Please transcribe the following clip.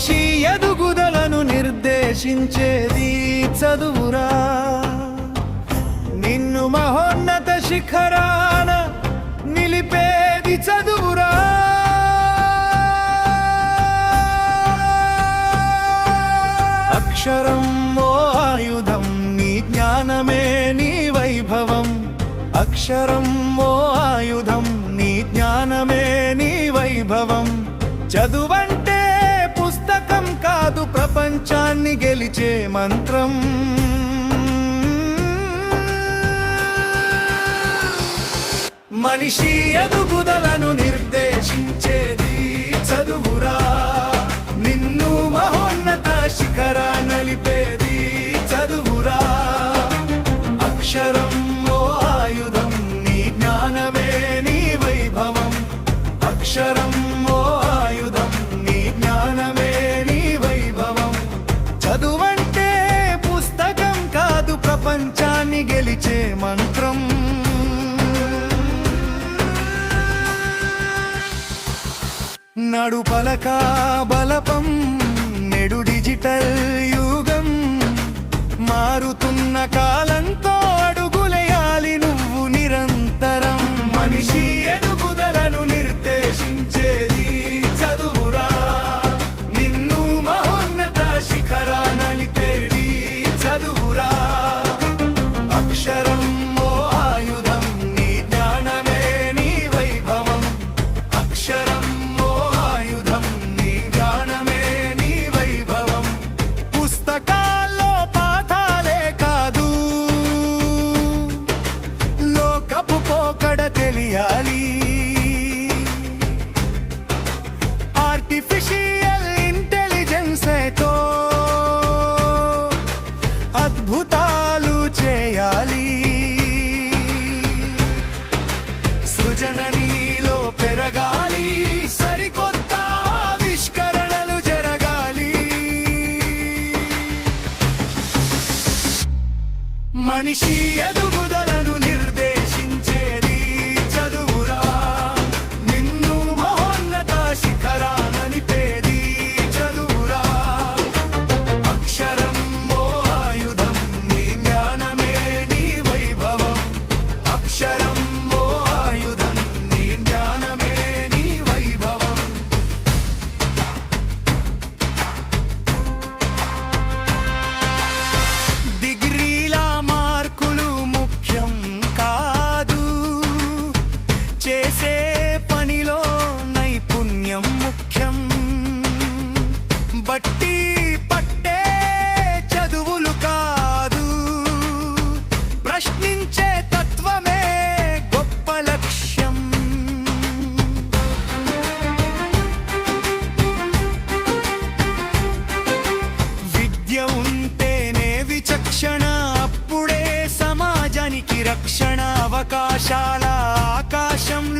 మనిషి ఎదుగుదలను నిర్దేశించేది చదువురా. నిన్ను మహోన్నత శిఖరాన నిలిపేది చదువురా. అక్షరం ఓ ఆయుధం నీ జ్ఞానమే నీ వైభవం. అక్షరం ఓ ఆయుధం నీ జ్ఞానమే నీ వైభవం. చదువంటే కాదు ప్రపంచాన్ని గెలిచే మంత్రం. మనిషి ఎదుగుదలను నిర్దేశించే గెలిచే మంత్రం. నడు పలక బలపం నెడు డిజిటల్ యుగం. మారుతున్న కాలంతో ఆర్టిఫిషియల్ ఇంటెలిజెన్స్తో అద్భుతాలు చేయాలి. సృజన నీలో పెరగాలి సరికొత్త ఆవిష్కరణలు జరగాలి. మనిషి ఎదుగు రక్షణ అవకాశాల ఆకాశంలో